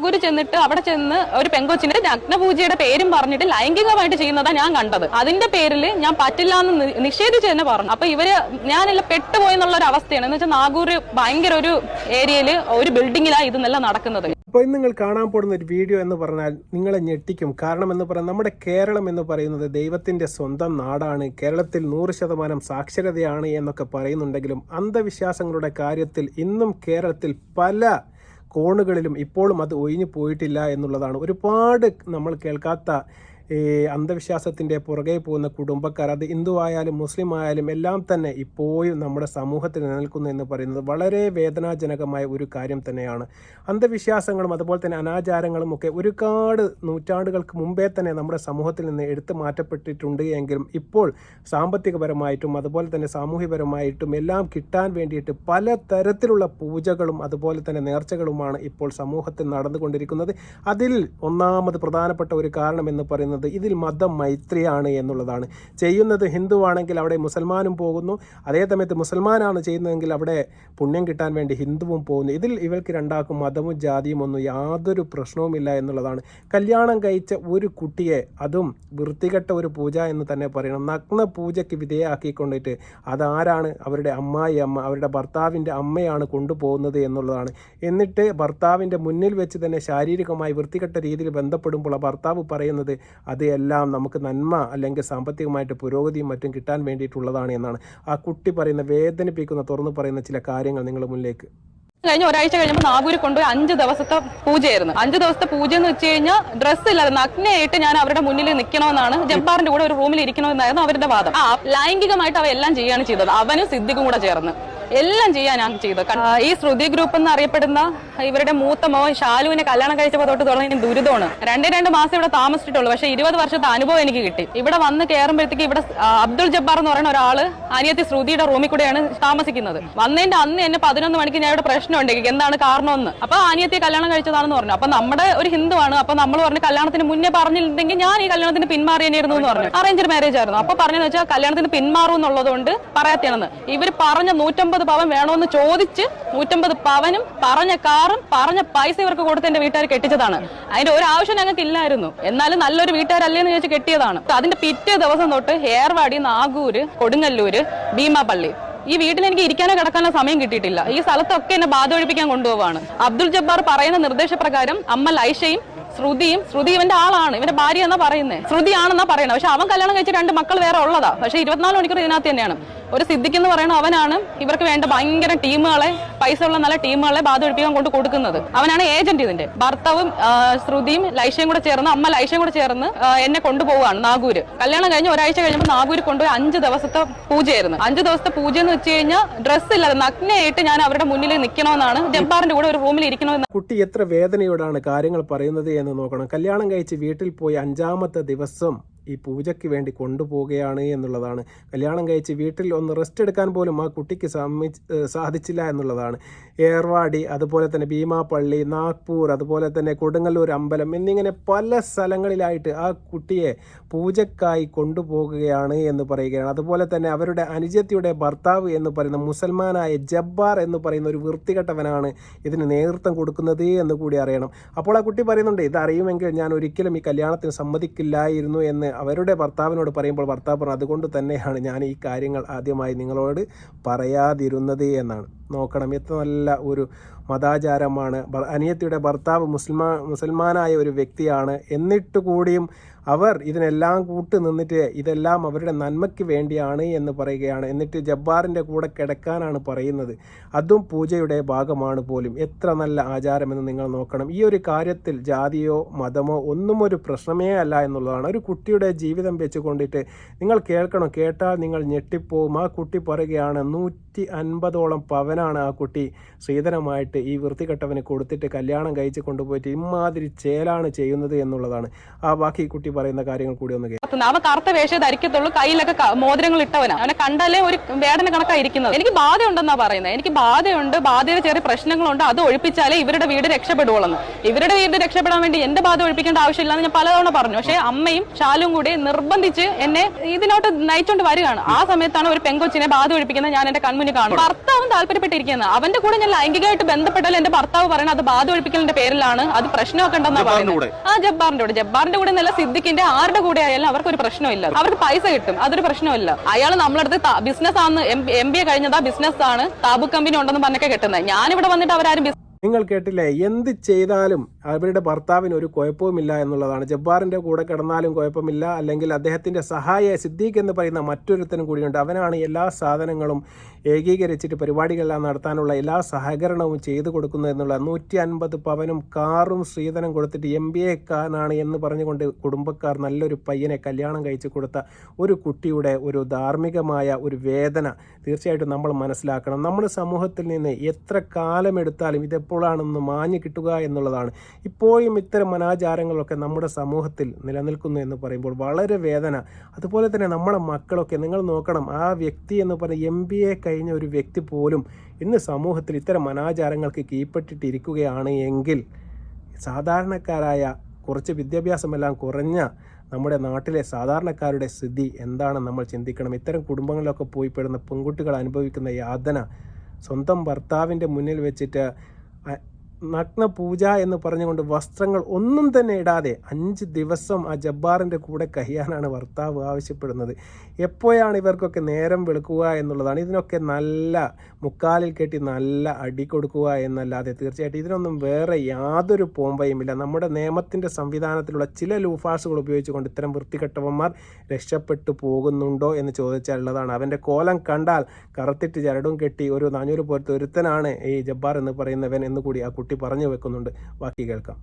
നാഗൂര് ചെന്നിട്ട് അവിടെ ചെന്ന് ഒരു പെങ്കൊച്ചിന്റെ നഗ്നപൂജയുടെ പേരും പറഞ്ഞിട്ട് ലൈംഗികമായിട്ട് ചെയ്യുന്നതാ ഞാൻ കണ്ടത്. അതിന്റെ പേരിൽ ഞാൻ പറ്റില്ല എന്ന് നിഷേധിച്ച് തന്നെ പറഞ്ഞു. അപ്പൊ ഇവർ ഞാനെല്ലാം പെട്ടുപോയെന്നുള്ള ഒരു അവസ്ഥയാണ്. എന്ന് വെച്ചാൽ നാഗൂര് ഭയങ്കര ഒരു ഏരിയയിൽ ഒരു ബിൽഡിങ്ങിലാണ് ഇതെല്ലാം നടക്കുന്നത്. അപ്പോൾ നിങ്ങൾ കാണാൻ പോകുന്ന ഒരു വീഡിയോ എന്ന് പറഞ്ഞാൽ നിങ്ങളെ ഞെട്ടിക്കും. കാരണം എന്ന് പറഞ്ഞാൽ നമ്മുടെ കേരളം എന്ന് പറയുന്നത് ദൈവത്തിന്റെ സ്വന്തം നാടാണ്. കേരളത്തിൽ നൂറ് ശതമാനം സാക്ഷരതയാണ് എന്നൊക്കെ പറയുന്നുണ്ടെങ്കിലും അന്ധവിശ്വാസങ്ങളുടെ കാര്യത്തിൽ ഇന്നും കേരളത്തിൽ പല കോണുകളിലും ഇപ്പോഴും അത് ഒഴിഞ്ഞു പോയിട്ടില്ല എന്നുള്ളതാണ്. ഒരുപാട് നമ്മൾ കേൾക്കാത്ത അന്ധവിശ്വാസത്തിന്റെ പുറകെ പോകുന്ന കുടുംബക്കാർ അത് ഹിന്ദു ആയാലും മുസ്ലിം ആയാലും എല്ലാം തന്നെ ഇപ്പോഴും നമ്മുടെ സമൂഹത്തിൽ നിലനിൽക്കുന്നു എന്ന് പറയുന്നത് വളരെ വേദനാജനകമായ ഒരു കാര്യം തന്നെയാണ്. അന്ധവിശ്വാസങ്ങളും അതുപോലെ തന്നെ അനാചാരങ്ങളും ഒക്കെ ഒരുപാട് നൂറ്റാണ്ടുകൾക്ക് മുമ്പേ തന്നെ നമ്മുടെ സമൂഹത്തിൽ നിന്ന് എടുത്തു മാറ്റപ്പെട്ടിട്ടുണ്ട് എങ്കിലും ഇപ്പോൾ സാമ്പത്തികപരമായിട്ടും അതുപോലെ തന്നെ സാമൂഹ്യപരമായിട്ടും എല്ലാം കിട്ടാൻ വേണ്ടിയിട്ട് പല തരത്തിലുള്ള പൂജകളും അതുപോലെ തന്നെ നേർച്ചകളുമാണ് ഇപ്പോൾ സമൂഹത്തിൽ നടന്നുകൊണ്ടിരിക്കുന്നത്. അതിൽ ഒന്നാമത് പ്രധാനപ്പെട്ട ഒരു കാരണം എന്ന് പറയുന്നത് ഇതിൽ മതം മൈത്രിയാണ് എന്നുള്ളതാണ്. ചെയ്യുന്നത് ഹിന്ദുവാണെങ്കിൽ അവിടെ മുസൽമാനും പോകുന്നു. അതേ സമയത്ത് മുസൽമാനാണ് ചെയ്യുന്നതെങ്കിൽ അവിടെ പുണ്യം കിട്ടാൻ വേണ്ടി ഹിന്ദുവും പോകുന്നു. ഇതിൽ ഇവർക്ക് രണ്ടാക്കും മതവും ജാതിയും ഒന്നും യാതൊരു പ്രശ്നവുമില്ല എന്നുള്ളതാണ്. കല്യാണം കഴിച്ച ഒരു കുട്ടിയെ അതും വൃത്തികെട്ട ഒരു പൂജ എന്ന് തന്നെ പറയണം. നഗ്ന പൂജയ്ക്ക് വിധേയമാക്കിക്കൊണ്ടിട്ട് അതാരാണ് അവരുടെ അമ്മായി അമ്മ അവരുടെ ഭർത്താവിന്റെ അമ്മയാണ് കൊണ്ടുപോകുന്നത് എന്നുള്ളതാണ്. എന്നിട്ട് ഭർത്താവിന്റെ മുന്നിൽ വെച്ച് തന്നെ ശാരീരികമായി വൃത്തികെട്ട രീതിയിൽ ബന്ധപ്പെടുമ്പോൾ ഭർത്താവ് പറയുന്നത് അത് എല്ലാം നമുക്ക് നന്മ അല്ലെങ്കിൽ സാമ്പത്തികമായിട്ട് പുരോഗതിയും മറ്റും കിട്ടാൻ വേണ്ടിയിട്ടുള്ളതാണ് എന്നാണ്. ആ കുട്ടി പറയുന്ന വേദനിപ്പിക്കുന്ന തുറന്നു പറയുന്ന ചില കാര്യങ്ങൾ നിങ്ങളുടെ മുന്നിലേക്ക്. കഴിഞ്ഞ ഒരാഴ്ച കഴിഞ്ഞപ്പോൾ നാഗൂര് കൊണ്ടുപോയി അഞ്ച് ദിവസത്തെ പൂജയായിരുന്നു. അഞ്ച് ദിവസത്തെ പൂജ എന്ന് വെച്ച് കഴിഞ്ഞാൽ ഡ്രസ്സ് ഇല്ലാതെ നഗ്നയായിട്ട് ഞാൻ അവരുടെ മുന്നിൽ നിൽക്കണമെന്നാണ് ജബ്ബാറിന്റെ കൂടെ ഒരു റൂമിൽ ഇരിക്കണമെന്നായിരുന്നു അവരുടെ വാദം. ആ ലൈംഗികമായിട്ട് അവ എല്ലാം ചെയ്യാണ് ചെയ്തത്. അവനും സിദ്ദിഖും കൂടെ ചേർന്ന്. എല്ലാം ചെയ്യാനാണ് ചെയ്തത്. ഈ ശ്രുതി ഗ്രൂപ്പ് എന്ന് അറിയപ്പെടുന്ന ഇവരുടെ മൂത്ത മോൻ ഷാലുവിനെ കല്യാണം കഴിച്ചപ്പോൾ തൊട്ട് തുടങ്ങി ദുരിതമാണ്. രണ്ടേ രണ്ട് മാസം ഇവിടെ താമസിച്ചിട്ടുള്ളൂ. പക്ഷേ ഇരുപത് വർഷത്തെ അനുഭവം എനിക്ക് കിട്ടി. ഇവിടെ വന്ന് കയറുമ്പോഴത്തേക്ക് ഇവിടെ അബ്ദുൾ ജബ്ബാർ എന്ന് പറയുന്ന ഒരാൾ അനിയത്തി ശ്രുതിയുടെ റൂമിൽ കൂടെയാണ് താമസിക്കുന്നത്. വന്നതിന്റെ അന്ന് എന്നെ പതിനൊന്ന് മണിക്ക് ഞാൻ ഇവിടെ പ്രശ്നം ഉണ്ടെങ്കിൽ എന്താണ് കാരണമെന്ന്. അപ്പൊ അനിയത്തിയെ കല്യാണം കഴിച്ചതാണെന്ന് പറഞ്ഞു. അപ്പൊ നമ്മുടെ ഒരു ഹിന്ദുവാണ്. അപ്പൊ നമ്മൾ പറഞ്ഞു കല്യാണത്തിന് മുന്നേ പറഞ്ഞിട്ടുണ്ടെങ്കിൽ ഞാൻ ഈ കല്യാണത്തിന് പിന്മാറിയായിരുന്നു എന്ന് പറഞ്ഞു. അറേഞ്ച് മാരേജ് ആയിരുന്നു. അപ്പൊ പറഞ്ഞെന്ന് വെച്ചാൽ കല്യാണത്തിന് പിന്മാറും എന്നുള്ളതുകൊണ്ട് പറയാത്തയാണെന്ന്. ഇവർ പറഞ്ഞ നൂറ്റമ്പത് പവൻ വേണമെന്ന് ചോദിച്ച് നൂറ്റമ്പത് പവനും പറഞ്ഞ കാറും പറഞ്ഞ പൈസ ഇവർക്ക് കൊടുത്ത് എന്റെ വീട്ടുകാർ കെട്ടിച്ചതാണ്. അതിന്റെ ഒരു ആവശ്യം ഞങ്ങൾക്ക് ഇല്ലായിരുന്നു. എന്നാലും നല്ലൊരു വീട്ടുകാരല്ലേ എന്ന് ചോദിച്ച് കെട്ടിയതാണ്. അതിന്റെ പിറ്റേ ദിവസം തൊട്ട് ഹേർവാടി നാഗൂര് കൊടുങ്ങല്ലൂര് ഭീമാപള്ളി. ഈ വീട്ടിൽ എനിക്ക് ഇരിക്കാനോ കിടക്കാനോ സമയം കിട്ടിയിട്ടില്ല. ഈ സ്ഥലത്തൊക്കെ എന്നെ ബാധ ഒഴിപ്പിക്കാൻ കൊണ്ടുപോവാണ്. അബ്ദുൾ ജബ്ബാർ പറയുന്ന നിർദ്ദേശപ്രകാരം അമ്മ ലൈഷയും ശ്രുതിയും ശ്രുതി ഇവന്റെ ആളാണ്. ഇവന്റെ ഭാര്യ എന്നാ പറയുന്നത് ശ്രുതി ആണെന്നാ പറയുന്നത് പക്ഷെ അവൻ കല്യാണം കഴിച്ച രണ്ട് മക്കൾ വേറെ ഉള്ളതാ. പക്ഷെ ഇരുപത്തിനാല് മണിക്കൂർ ഇതിനകത്ത് തന്നെയാണ്. ഒരു സിദ്ധിക്ക് എന്ന് പറയുന്ന അവനാണ് ഇവർക്ക് വേണ്ട ഭയങ്കര ടീമുകളെ പൈസ ഉള്ള നല്ല ടീമുകളെ ബാധ ഒഴിപ്പിക്കാൻ കൊണ്ട് കൊടുക്കുന്നത്. അവനാണ് ഏജന്റ് ഇതിന്റെ. ഭർത്താവും ശ്രുതിയും ലൈഷയും കൂടെ ചേർന്ന് അമ്മ ലൈഷയും കൂടെ ചേർന്ന് എന്നെ കൊണ്ടുപോവാണ് നാഗൂര്. കല്യാണം കഴിഞ്ഞ് ഒരാഴ്ച കഴിഞ്ഞപ്പോൾ നാഗൂര് കൊണ്ടുപോയി അഞ്ച് ദിവസത്തെ പൂജയായിരുന്നു. അഞ്ച് ദിവസത്തെ പൂജ എന്ന് വെച്ച് കഴിഞ്ഞാൽ ഡ്രസ്സ് ഇല്ലാതെ നഗ്നയായിട്ട് ഞാൻ അവരുടെ മുന്നിൽ നിൽക്കണമെന്നാണ് ജബ്ബാറിന്റെ കൂടെ ഒരു റൂമിൽ ഇരിക്കണമെന്ന് കുട്ടി എത്ര വേദനയോടാണ് കാര്യങ്ങൾ പറയുന്നത് എന്ന് നോക്കണം. കല്യാണം കഴിച്ച് വീട്ടിൽ പോയി അഞ്ചാമത്തെ ദിവസം ഈ പൂജയ്ക്ക് വേണ്ടി കൊണ്ടുപോവുകയാണ് എന്നുള്ളതാണ്. കല്യാണം കഴിച്ച് വീട്ടിൽ ഒന്ന് റെസ്റ്റ് എടുക്കാൻ പോലും ആ കുട്ടിക്ക് സാധിച്ചില്ല എന്നുള്ളതാണ്. ഏർവാടി അതുപോലെ തന്നെ ഭീമാപ്പള്ളി നാഗ്പൂർ അതുപോലെ തന്നെ കൊടുങ്ങല്ലൂർ അമ്പലം എന്നിങ്ങനെ പല സ്ഥലങ്ങളിലായിട്ട് ആ കുട്ടിയെ പൂജക്കായി കൊണ്ടുപോകുകയാണ് എന്ന് പറയുകയാണ്. അതുപോലെ തന്നെ അവരുടെ അനുജത്തിയുടെ ഭർത്താവ് എന്ന് പറയുന്ന മുസൽമാനായ ജബ്ബാർ എന്ന് പറയുന്ന ഒരു വൃത്തികെട്ടവനാണ് ഇതിന് നേതൃത്വം കൊടുക്കുന്നത് എന്ന് കൂടി അറിയണം. അപ്പോൾ ആ കുട്ടി പറയുന്നുണ്ട് ഇത് അറിയുമെങ്കിൽ ഞാൻ ഒരിക്കലും ഈ കല്യാണത്തിന് സമ്മതിക്കില്ലായിരുന്നു എന്ന് അവരുടെ ഭർത്താവിനോട് പറയുമ്പോൾ ഭർത്താവ് പറഞ്ഞു അതുകൊണ്ട് തന്നെയാണ് ഞാൻ ഈ കാര്യങ്ങൾ ആദ്യമായി നിങ്ങളോട് പറയാതിരുന്നത് എന്നാണ്. നോക്കണം എത്ര നല്ല ഒരു മതാചാരമാണ്. അനിയത്തിയുടെ ഭർത്താവ് മുസ്ലിമാ മുസൽമാനായ ഒരു വ്യക്തിയാണ്. എന്നിട്ട് കൂടിയും അവർ ഇതിനെല്ലാം കൂട്ട് നിന്നിട്ട് ഇതെല്ലാം അവരുടെ നന്മയ്ക്ക് വേണ്ടിയാണ് എന്ന് പറയുകയാണ്. എന്നിട്ട് ജബ്ബാറിന്റെ കൂടെ കിടക്കാനാണ് പറയുന്നത്. അതും പൂജയുടെ ഭാഗമാണ് പോലും. എത്ര നല്ല ആചാരമെന്ന് നിങ്ങൾ നോക്കണം. ഈ ഒരു കാര്യത്തിൽ ജാതിയോ മതമോ ഒന്നും ഒരു പ്രശ്നമേ അല്ല എന്നുള്ളതാണ്. ഒരു കുട്ടിയുടെ ജീവിതം വെച്ചുകൊണ്ടിട്ട് നിങ്ങൾ കേൾക്കണം. കേട്ടാൽ നിങ്ങൾ ഞെട്ടിപ്പോവും. ആ കുട്ടി പറയുകയാണ് നൂറ്റി അൻപതോളം പവനാണ് ആ കുട്ടി. ശ്രീധനമായിട്ട് ഈ വൃത്തികെട്ടവന് കൊടുത്തിട്ട് കല്യാണം കഴിച്ച് കൊണ്ടുപോയിട്ട് ഇമാതിരി ചേലാണ് ചെയ്യുന്നത് എന്നുള്ളതാണ്. ആ ബാക്കി കുട്ടി കുട്ടി പറയുന്ന കാര്യങ്ങൾ കൂടി ഒന്ന് കേൾക്കാം. അവൻ കറുത്ത വേഷം ധരിക്കത്തുള്ളൂ കയ്യിലൊക്കെ മോതിരങ്ങൾ ഇട്ടവനാ അവനെ. കണ്ടാലേ ഒരു വേദന കണക്കായിരിക്കുന്നത്. എനിക്ക് ബാധയുണ്ടെന്നാ പറയുന്നത്. എനിക്ക് ബാധയുണ്ട് ബാധയുടെ ചെറിയ പ്രശ്നങ്ങളുണ്ട് അത് ഒഴിപ്പിച്ചാലേ ഇവരുടെ വീട് രക്ഷപ്പെടുവുള്ളൂ ഇവരുടെ വീട് രക്ഷപ്പെടാൻ വേണ്ടി എന്റെ ബാധ ഒഴിപ്പിക്കേണ്ട ആവശ്യമില്ലെന്ന് ഞാൻ പലതവണ പറഞ്ഞു. പക്ഷേ അമ്മയും ഷാലും കൂടി നിർബന്ധിച്ച് എന്നെ ഇതിനോട്ട് നയിച്ചോണ്ട് വരികയാണ്. ആ സമയത്താണ് ഒരു പെങ്കൊച്ചിനെ ബാധ ഒഴിപ്പിക്കുന്നത് ഞാൻ എന്റെ കൺമുന്നിൽ കാണും ഭർത്താവും താല്പര്യപ്പെട്ടിരിക്കുന്നത്. അവന്റെ കൂടെ ഞാൻ ലൈംഗികമായിട്ട് ബന്ധപ്പെട്ടാൽ എന്റെ ഭർത്താവ് പറയുന്നത് അത് ബാധ ഒഴിപ്പിക്കലിന്റെ പേരിലാണ്. അത് പ്രശ്നമൊക്കെ ഉണ്ടെന്നാണ് പറയുന്നത്. ആ ജബ്ബാറിന്റെ കൂടെ. ജബ്ബാറിന്റെ കൂടെ നല്ല സിദ്ദിഖിന്റെ ആരുടെ കൂടെ ആയാലും അവർക്ക് ഒരു പ്രശ്നമില്ല. അവർക്ക് പൈസ കിട്ടും. അതൊരു പ്രശ്നമില്ല. അയാൾ നമ്മളടുത്ത് ബിസിനസ് ആണ്. എം ബി എ കഴിഞ്ഞതാ ബിസിനസ് ആണ്. താബു കമ്പനി ഉണ്ടെന്ന് പറഞ്ഞൊക്കെ കിട്ടുന്നത്. ഞാനിവിടെ വന്നിട്ട് അവരാരും നിങ്ങൾ കേട്ടില്ലേ? എന്ത് ചെയ്താലും അവരുടെ ഭർത്താവിന് ഒരു കുഴപ്പവുമില്ല എന്നുള്ളതാണ്. ജബ്ബാറിന്റെ കൂടെ കിടന്നാലും കുഴപ്പമില്ല. അല്ലെങ്കിൽ അദ്ദേഹത്തിന്റെ സഹായ സിദ്ദീഖ് എന്ന് പറയുന്ന മറ്റൊരുത്തനും കൂടിയുണ്ട്. അവനാണ് എല്ലാ സാധനങ്ങളും ഏകീകരിച്ചിട്ട് പരിപാടികളെല്ലാം നടത്താനുള്ള എല്ലാ സഹകരണവും ചെയ്തു കൊടുക്കുന്നത് എന്നുള്ള നൂറ്റി അൻപത് പവനും കാറും സ്ത്രീധനം കൊടുത്തിട്ട് എം ബി എക്കാരനാണ് എന്ന് പറഞ്ഞുകൊണ്ട് കുടുംബക്കാർ നല്ലൊരു പയ്യനെ കല്യാണം കഴിച്ചു കൊടുത്ത ഒരു കുട്ടിയുടെ ഒരു ധാർമ്മികമായ ഒരു വേദന തീർച്ചയായിട്ടും നമ്മൾ മനസ്സിലാക്കണം. നമ്മുടെ സമൂഹത്തിൽ നിന്ന് എത്ര കാലമെടുത്താലും ഇതെപ്പോഴാണെന്ന് മാഞ്ഞു കിട്ടുക എന്നുള്ളതാണ്. ഇപ്പോഴും ഇത്തരം അനാചാരങ്ങളൊക്കെ നമ്മുടെ സമൂഹത്തിൽ നിലനിൽക്കുന്നു എന്ന് പറയുമ്പോൾ വളരെ വേദന. അതുപോലെ തന്നെ നമ്മുടെ മക്കളൊക്കെ നിങ്ങൾ നോക്കണം ആ വ്യക്തി എന്ന് പറഞ്ഞ എം ബി എ കഴിഞ്ഞ ഒരു വ്യക്തി പോലും ഇന്ന് സമൂഹത്തിൽ ഇത്തരം അനാചാരങ്ങൾക്ക് കീഴ്പ്പെട്ടിട്ടിരിക്കുകയാണ് എങ്കിൽ സാധാരണക്കാരായ കുറച്ച് വിദ്യാഭ്യാസമെല്ലാം കുറഞ്ഞ നമ്മുടെ നാട്ടിലെ സാധാരണക്കാരുടെ സ്ഥിതി എന്താണെന്ന് നമ്മൾ ചിന്തിക്കണം. ഇത്തരം കുടുംബങ്ങളിലൊക്കെ പോയി പെടുന്ന പെൺകുട്ടികൾ അനുഭവിക്കുന്ന യാതന സ്വന്തം ഭർത്താവിന്റെ മുന്നിൽ വെച്ചിട്ട് നഗ്ന പൂജ എന്ന് പറഞ്ഞുകൊണ്ട് വസ്ത്രങ്ങൾ ഒന്നും തന്നെ ഇടാതെ അഞ്ച് ദിവസം ആ ജബ്ബാറിന്റെ കൂടെ കഴിയാനാണ് ഭർത്താവ് ആവശ്യപ്പെടുന്നത്. എപ്പോഴാണ് ഇവർക്കൊക്കെ നേരം വെളുക്കുക എന്നുള്ളതാണ്. ഇതിനൊക്കെ നല്ല മുക്കാലിൽ കെട്ടി നല്ല അടി കൊടുക്കുക എന്നല്ലാതെ തീർച്ചയായിട്ടും ഇതിനൊന്നും വേറെ യാതൊരു പോംവയുമില്ല നമ്മുടെ നിയമത്തിന്റെ സംവിധാനത്തിലുള്ള ചില ലൂഫാസുകൾ ഉപയോഗിച്ചുകൊണ്ട് ഇത്തരം വൃത്തികെട്ടവന്മാർ രക്ഷപ്പെട്ടു പോകുന്നുണ്ടോ എന്ന് ചോദിച്ചാൽ ഉള്ളതാണ് അവന്റെ കോലം കണ്ടാൽ കറുത്തിട്ട് ചരടും കെട്ടി ഒരു നാനൂറ് പോലത്തെ ഒരുത്തനാണ് ഈ ജബ്ബാർ എന്ന് പറയുന്നവൻ എന്ന് കൂടി ആ കുട്ടി പറഞ്ഞു വെക്കുന്നുണ്ട്. ബാക്കി കേൾക്കാം.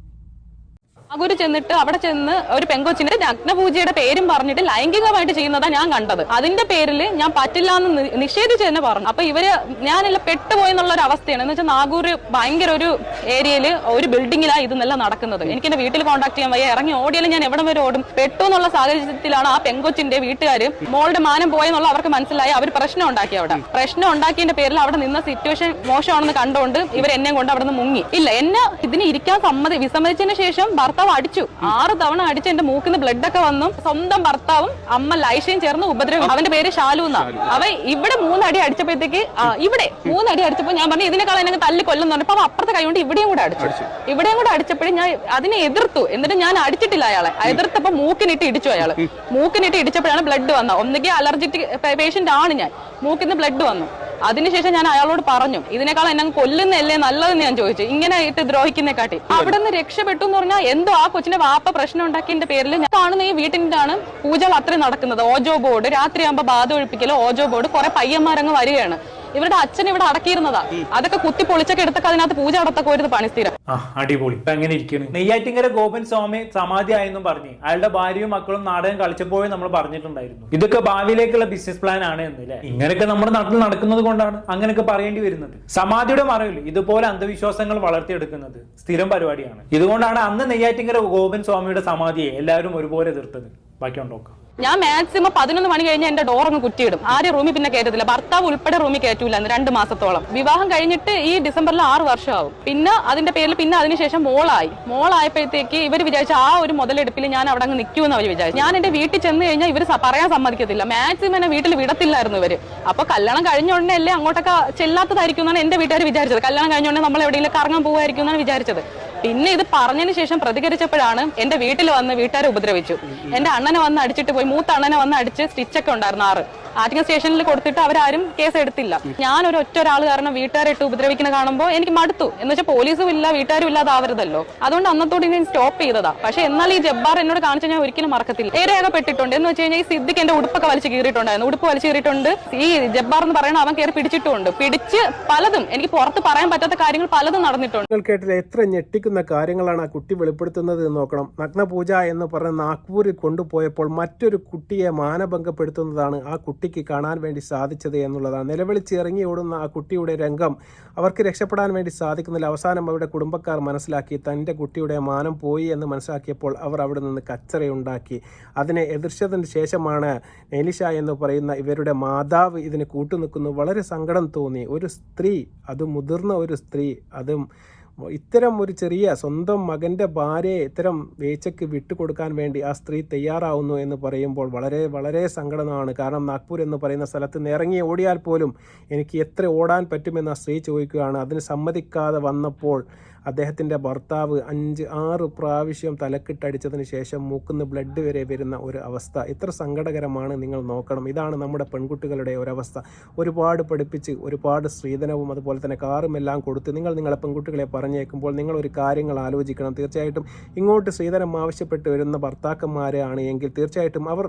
അഗുരു ചെന്നിട്ട് അവിടെ ചെന്ന് ഒരു പെങ്കൊച്ചിന്റെ നഗ്നപൂജയുടെ പേരും പറഞ്ഞിട്ട് ലൈംഗികമായിട്ട് ചെയ്യുന്നതാ ഞാൻ കണ്ടത്. അതിന്റെ പേരിൽ ഞാൻ പറ്റില്ല എന്ന് നിഷേധിച്ച് തന്നെ പറഞ്ഞു. അപ്പൊ ഇവർ ഞാനെല്ലാം പെട്ടുപോയി എന്നുള്ള ഒരു അവസ്ഥയാണ്. എന്ന് വെച്ചാൽ നാഗൂർ ഭയങ്കര ഒരു ഏരിയയിൽ ഒരു ബിൽഡിങ്ങിലാണ് ഇതെല്ലാം നടക്കുന്നത്. എനിക്ക് എന്റെ വീട്ടിൽ കോൺടാക്ട് ചെയ്യാൻ വയ്യ. ഇറങ്ങി ഓടിയാലും ഞാൻ എവിടെ വരെ ഓടും. പെട്ടു എന്നുള്ള സാഹചര്യത്തിലാണ് ആ പെങ്കൊച്ചിന്റെ വീട്ടുകാർ മോളുടെ മാനം പോയെന്നുള്ള അവർക്ക് മനസ്സിലായി. അവർ പ്രശ്നം ഉണ്ടാക്കി അവിടെ. പ്രശ്നം ഉണ്ടാക്കിയതിന്റെ പേരിൽ അവിടെ നിന്ന സിറ്റുവേഷൻ മോശമാണെന്ന് കണ്ടുകൊണ്ട് ഇവർ എന്നെ കൊണ്ട് അവിടെ നിന്ന് മുങ്ങി. ഇല്ല എന്നെ ഇതിന് ഇരിക്കാൻ സമ്മതി വിസമ്മതിച്ചതിന് ശേഷം ഭർത്താവ് അടിച്ചു. ആറ് തവണ അടിച്ച് എന്റെ മൂക്കിന്ന് ബ്ലഡ് ഒക്കെ വന്നു. സ്വന്തം ഭർത്താവും അമ്മ ലൈഷയും ചേർന്ന് ഉപദ്രവം അവന്റെ പേര് ഷാലു എന്നാണ് അവ ഇവിടെ മൂന്നടി അടിച്ചപ്പോഴത്തേക്ക് ഇവിടെ മൂന്നടി അടിച്ചപ്പോ ഞാൻ പറഞ്ഞു ഇതിനേക്കാൾ എന്നെ തല്ലി കൊല്ലുന്നു പറഞ്ഞു. അവൻ അപ്പുറത്തെ കൈ കൊണ്ട് ഇവിടെയും കൂടെ അടിച്ചു. ഇവിടെയും കൂടെ അടിച്ചപ്പോഴും ഞാൻ അതിനെ എതിർത്തു. എന്നിട്ട് ഞാൻ അടിച്ചിട്ടില്ല അയാളെ. എതിർത്തപ്പോ മൂക്കിനിട്ട് ഇടിച്ചു അയാൾ. മൂക്കിനിട്ട് ഇടിച്ചപ്പോഴാണ് ബ്ലഡ് വന്നത്. ഒന്നുകിൽ അലർജിറ്റിക് പേഷ്യന്റ് ആണ് ഞാൻ. മൂക്കിന്ന് ബ്ലഡ് വന്നു. അതിനുശേഷം ഞാൻ അയാളോട് പറഞ്ഞു ഇതിനേക്കാൾ എന്നെ കൊല്ലുന്നല്ലേ നല്ലതെന്ന് ഞാൻ ചോദിച്ചു. ഇങ്ങനെ ഇട്ട് ദ്രോഹിക്കുന്ന കാട്ടി അവിടെ നിന്ന് രക്ഷപ്പെട്ടു എന്ന് പറഞ്ഞാൽ എന്തോ ആ കൊച്ചിന്റെ വാപ്പ പ്രശ്നം ഉണ്ടാക്കിയതിന്റെ പേരിൽ ഞാൻ കാണുന്ന ഈ വീട്ടിന്റെ ആണ് പൂജകൾ അത്രയും നടക്കുന്നത്. ഓജോ ബോർഡ് രാത്രിയാകുമ്പോ ബാധ ഒഴിപ്പിക്കലോ ഓജോ ബോർഡ് കുറെ പയ്യന്മാരങ്ങ് വരികയാണ്. ഇവരുടെ അച്ഛൻ ഇവിടെ അടക്കിയിരുന്നതാ. അതൊക്കെ കുത്തി പൊളിച്ചൊക്കെ എടുത്തൊക്കെ അതിനകത്ത് പൂജ നടത്തൊക്കെ ഒരു പണി സ്ഥിരം അടിപൊളി. ഇപ്പൊ എങ്ങനെ ഇരിക്കുന്നു നെയ്യാറ്റിങ്കര ഗോപൻ സ്വാമി സമാധി ആയെന്നും പറഞ്ഞു. അയാളുടെ ഭാര്യയും മക്കളും നാടകം കളിച്ചപ്പോഴും നമ്മൾ പറഞ്ഞിട്ടുണ്ടായിരുന്നു. ഇതൊക്കെ ഭാവിയിലേക്കുള്ള ബിസിനസ് പ്ലാൻ ആണ് എന്ന് അല്ലേ ഇങ്ങനെയൊക്കെ നമ്മുടെ നാട്ടിൽ നടക്കുന്നത് കൊണ്ടാണ് അങ്ങനെയൊക്കെ പറയേണ്ടി വരുന്നത്. സമാധിയുടെ മറവിൽ ഇതുപോലെ അന്ധവിശ്വാസങ്ങൾ വളർത്തിയെടുക്കുന്നത് സ്ഥിരം പരിപാടിയാണ്. ഇതുകൊണ്ടാണ് അന്ന് നെയ്യാറ്റിങ്കര ഗോപൻ സ്വാമിയുടെ സമാധിയെ എല്ലാവരും ഒരുപോലെ എതിർത്തത്. ബാക്കി ഉണ്ടോക്കാം ഞാൻ മാക്സിമം പതിനൊന്ന് മണി കഴിഞ്ഞ് എന്റെ ഡോർ അങ്ങ് കുറ്റിയിടും. ആരും റൂമിൽ പിന്നെ കയറ്റത്തില്ല ഭർത്താവ് ഉൾപ്പെടെ റൂമിൽ കയറ്റൂല രണ്ട് മാസത്തോളം. വിവാഹം കഴിഞ്ഞിട്ട് ഈ ഡിസംബറിൽ ആറ് വർഷമാവും. പിന്നെ അതിന്റെ പേരിൽ പിന്നെ അതിനുശേഷം മോളായി. മോളായപ്പോഴത്തേക്ക് ഇവർ വിചാരിച്ച ആ ഒരു മുതലെടുപ്പിൽ ഞാൻ അവിടെ അങ്ങ് നിൽക്കുമെന്ന് അവർ വിചാരിച്ചു. ഞാൻ എന്റെ വീട്ടിൽ ചെന്ന് കഴിഞ്ഞാൽ ഇവർ പറയാൻ സമ്മതിക്കത്തില്ല. മാക്സിമം എന്നെ വീട്ടിൽ വിടത്തില്ലായിരുന്നു ഇവർ. അപ്പൊ കല്യാണം കഴിഞ്ഞ ഉടനെ അല്ലേ അങ്ങോട്ടൊക്കെ ചെല്ലാത്തതായിരിക്കും എന്നാണ് എന്റെ വീട്ടുകാർ വിചാരിച്ചത്. കല്യാണം കഴിഞ്ഞ ഉടനെ നമ്മൾ എവിടെയെങ്കിലും കറങ്ങാൻ പോകുമായിരിക്കും എന്നാണ് വിചാരിച്ചത്. പിന്നെ ഇത് പറഞ്ഞതിന് ശേഷം പ്രതികരിച്ചപ്പോഴാണ് എന്റെ വീട്ടിൽ വന്ന് വീട്ടുകാരെ ഉപദ്രവിച്ചു. എന്റെ അണ്ണനെ വന്ന് അടിച്ചിട്ട് പോയി. മൂത്ത അണ്ണനെ വന്ന് അടിച്ച് സ്റ്റിച്ചൊക്കെ ഉണ്ടായിരുന്നു ആറ്. ആറ്റിങ്ങൽ സ്റ്റേഷനിൽ കൊടുത്തിട്ട് അവരാരും കേസ് എടുത്തില്ല. ഞാൻ ഒരു ഒറ്റ ഒരാൾ കാരണം വീട്ടുകാരെ ഇട്ട് ഉപദ്രവിക്കുന്ന കാണുമ്പോൾ എനിക്ക് മടുത്തു. എന്ന് വെച്ചാൽ പോലീസും ഇല്ല വീട്ടുകാരും ഇല്ലാതാവരുതല്ലോ അതുകൊണ്ട് അന്നത്തോടെ ഞാൻ സ്റ്റോപ്പ് ചെയ്തതാ. പക്ഷെ എന്നാൽ ഈ ജബ്ബാർ എന്നോട് കാണിച്ച ഞാൻ ഒരിക്കലും മറക്കത്തില്ല. ഏറെയാകപ്പെട്ടിട്ടുണ്ട്. എന്ന് വെച്ച് കഴിഞ്ഞാൽ ഈ സിദ്ദിഖ് എന്റെ ഉടുപ്പൊക്കെ വലിച്ചു കീറിയിട്ടുണ്ടായിരുന്നു. ഉടുപ്പ് വലിച്ചു കീറിയിട്ടുണ്ട്. ഈ ജബ്ബാർ എന്ന് പറയുന്ന അവൻ കയറി പിടിച്ചിട്ടുണ്ട് പിടിച്ച് പലതും എനിക്ക് പുറത്ത് പറയാൻ പറ്റാത്ത കാര്യങ്ങൾ പലതും നടന്നിട്ടുണ്ട്. നിങ്ങൾ കേട്ടില്ല എത്ര ഞെട്ടിക്കുന്ന കാര്യങ്ങളാണ് ആ കുട്ടി വെളിപ്പെടുത്തുന്നത് എന്ന് നോക്കണം. നഗ്നപൂജ എന്ന് പറഞ്ഞ നാഗ്പൂരിൽ കൊണ്ടുപോയപ്പോൾ മറ്റൊരു കുട്ടിയെ മാനഭംഗപ്പെടുത്തുന്നതാണ് ആ കുട്ടി കുട്ടിക്ക് കാണാൻ വേണ്ടി സാധിച്ചത് എന്നുള്ളതാണ്. നിലവിളിച്ച് ഇറങ്ങി ഓടുന്ന ആ കുട്ടിയുടെ രംഗം അവർക്ക് രക്ഷപ്പെടാൻ വേണ്ടി സാധിക്കുന്നില്ല. അവസാനം അവരുടെ കുടുംബക്കാർ മനസ്സിലാക്കി തന്റെ കുട്ടിയുടെ മാനം പോയി എന്ന് മനസ്സിലാക്കിയപ്പോൾ അവർ അവിടെ നിന്ന് കച്ചറയുണ്ടാക്കി. അതിനെ എതിർച്ചതിന് ശേഷമാണ് നെലിഷ എന്ന് പറയുന്ന ഇവരുടെ മാതാവ് ഇതിന് കൂട്ടുനിൽക്കുന്നു. വളരെ സങ്കടം തോന്നി. ഒരു സ്ത്രീ അത് മുതിർന്ന ഒരു സ്ത്രീ അതും ഇത്തരം ഒരു ചെറിയ സ്വന്തം മകന്റെ ഭാര്യയെ ഇത്തരം വേച്ചയ്ക്ക് വിട്ടുകൊടുക്കാൻ വേണ്ടി ആ സ്ത്രീ തയ്യാറാവുന്നു എന്ന് പറയുമ്പോൾ വളരെ വളരെ സങ്കടമാണ് കാരണം നാഗ്പൂർ എന്ന് പറയുന്ന സ്ഥലത്ത് നിന്ന് ഇറങ്ങി ഓടിയാൽ പോലും എനിക്ക് എത്ര ഓടാൻ പറ്റുമെന്ന് ആ സ്ത്രീ ചോദിക്കുകയാണ്. അതിന് സമ്മതിക്കാതെ വന്നപ്പോൾ അദ്ദേഹത്തിന്റെ ഭർത്താവ് അഞ്ച് ആറ് പ്രാവശ്യം തലക്കിട്ടടിച്ചതിന് ശേഷം മൂക്കുന്ന് ബ്ലഡ് വരെ വരുന്ന ഒരു അവസ്ഥ. എത്ര സങ്കടകരമാണ് നിങ്ങൾ നോക്കണം. ഇതാണ് നമ്മുടെ പെൺകുട്ടികളുടെ ഒരവസ്ഥ ഒരുപാട് പഠിപ്പിച്ച് ഒരുപാട് സ്ത്രീധനവും അതുപോലെ തന്നെ കാറും എല്ലാം കൊടുത്ത് നിങ്ങൾ നിങ്ങളെ പെൺകുട്ടികളെ പറഞ്ഞേക്കുമ്പോൾ നിങ്ങൾ ഒരു കാര്യങ്ങൾ ആലോചിക്കണം. തീർച്ചയായിട്ടും ഇങ്ങോട്ട് സ്ത്രീധനം ആവശ്യപ്പെട്ട് വരുന്ന ഭർത്താക്കന്മാരാണ് എങ്കിൽ തീർച്ചയായിട്ടും അവർ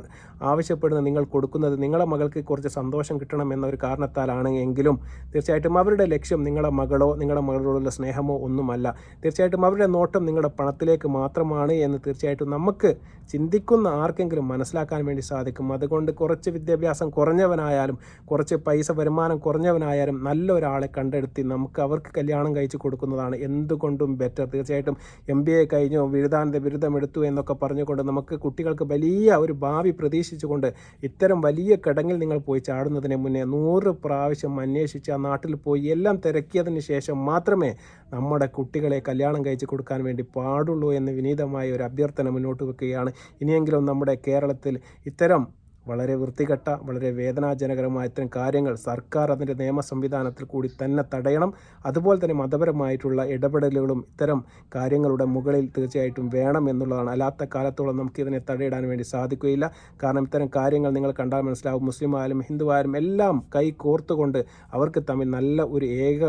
ആവശ്യപ്പെടുന്ന നിങ്ങൾ കൊടുക്കുന്നത് നിങ്ങളെ മകൾക്ക് കുറച്ച് സന്തോഷം കിട്ടണം എന്നൊരു കാരണത്താലാണ് എങ്കിലും തീർച്ചയായിട്ടും അവരുടെ ലക്ഷ്യം നിങ്ങളുടെ മകളോ നിങ്ങളുടെ മകളോടുള്ള സ്നേഹമോ ഒന്നുമല്ല. തീർച്ചയായിട്ടും അവരുടെ നോട്ടം നിങ്ങളുടെ പണത്തിലേക്ക് മാത്രമാണ് എന്ന് തീർച്ചയായിട്ടും നമുക്ക് ചിന്തിക്കുന്ന ആർക്കെങ്കിലും മനസ്സിലാക്കാൻ വേണ്ടി സാധിക്കും. അതുകൊണ്ട് കുറച്ച് വിദ്യാഭ്യാസം കുറഞ്ഞവനായാലും കുറച്ച് പൈസ വരുമാനം കുറഞ്ഞവനായാലും നല്ല ഒരാളെ കണ്ടെടുത്തി നമുക്ക് അവർക്ക് കല്യാണം കഴിച്ചു കൊടുക്കുന്നതാണ് എന്തുകൊണ്ടും ബെറ്റർ തീർച്ചയായിട്ടും എം ബി എ കഴിഞ്ഞു ബിരുദാനന്ത ബിരുദം എടുത്തു എന്നൊക്കെ പറഞ്ഞുകൊണ്ട് നമുക്ക് കുട്ടികൾക്ക് വലിയ ഒരു ഭാവി പ്രതീക്ഷിച്ചുകൊണ്ട് ഇത്തരം വലിയ കിടങ്ങിൽ നിങ്ങൾ പോയി ചാടുന്നതിന് മുന്നേ നൂറ് പ്രാവശ്യം അന്വേഷിച്ച് ആ നാട്ടിൽ പോയി എല്ലാം തിരക്കിയതിന് ശേഷം മാത്രമേ നമ്മുടെ കുട്ടികളെ കല്യാണം കഴിച്ചു കൊടുക്കാൻ വേണ്ടി പാടുള്ളൂ എന്ന് വിനീതമായ ഒരു അഭ്യർത്ഥന മുന്നോട്ട് വെക്കുകയാണ്. ഇനിയെങ്കിലും നമ്മുടെ കേരളത്തിൽ ഇത്തരം വളരെ വൃത്തികെട്ട വളരെ വേദനാജനകരമായ ഇത്തരം കാര്യങ്ങൾ സർക്കാർ അതിന്റെ നിയമ സംവിധാനത്തിൽ കൂടി തന്നെ തടയണം. അതുപോലെ തന്നെ മതപരമായിട്ടുള്ള ഇടപെടലുകളും ഇത്തരം കാര്യങ്ങളുടെ മുകളിൽ തീർച്ചയായിട്ടും വേണം എന്നുള്ളതാണ്. അല്ലാത്ത കാലത്തോളം നമുക്ക് ഇതിനെ തടയിടാൻ വേണ്ടി സാധിക്കുകയില്ല. കാരണം ഇത്തരം കാര്യങ്ങൾ നിങ്ങൾ കണ്ടാൽ മനസ്സിലാവും. മുസ്ലിം ആയാലും ഹിന്ദു ആയാലും എല്ലാം കൈ കോർത്തുകൊണ്ട് അവർക്ക് തമ്മിൽ നല്ല ഒരു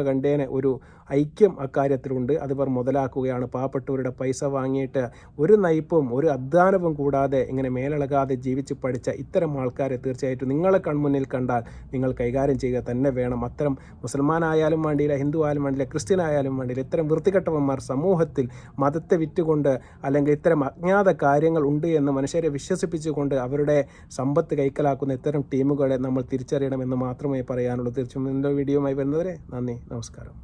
കണ്ടേനെ ഒരു ഐക്യം അക്കാര്യത്തിലുണ്ട്. അത് ഇവർ മുതലാക്കുകയാണ്. പാവപ്പെട്ടവരുടെ പൈസ വാങ്ങിയിട്ട് ഒരു നയിപ്പും ഒരു അധ്വാനവും കൂടാതെ ഇങ്ങനെ മേലളകാതെ ജീവിച്ച് പഠിച്ച ഇത്തരം ആൾക്കാരെ തീർച്ചയായിട്ടും നിങ്ങളെ കൺമുന്നിൽ കണ്ടാൽ നിങ്ങൾ കൈകാര്യം ചെയ്യുക തന്നെ വേണം. അത്തരം മുസൽമാനായാലും വേണ്ടിയില്ല ഹിന്ദു ആയാലും വേണ്ടിയില്ല ക്രിസ്ത്യൻ ആയാലും വേണ്ടിയില്ല ഇത്തരം വൃത്തികെട്ടവന്മാർ സമൂഹത്തിൽ മതത്തെ വിറ്റുകൊണ്ട് അല്ലെങ്കിൽ ഇത്തരം അജ്ഞാത കാര്യങ്ങൾ ഉണ്ട് എന്ന് മനുഷ്യരെ വിശ്വസിപ്പിച്ചുകൊണ്ട് അവരുടെ സമ്പത്ത് കൈക്കലാക്കുന്ന ഇത്തരം ടീമുകളെ നമ്മൾ തിരിച്ചറിയണമെന്ന് മാത്രമേ പറയാനുള്ളൂ. തീർച്ചയായും എന്റെ വീഡിയോയുമായി വരുന്നവരെ നന്ദി നമസ്കാരം.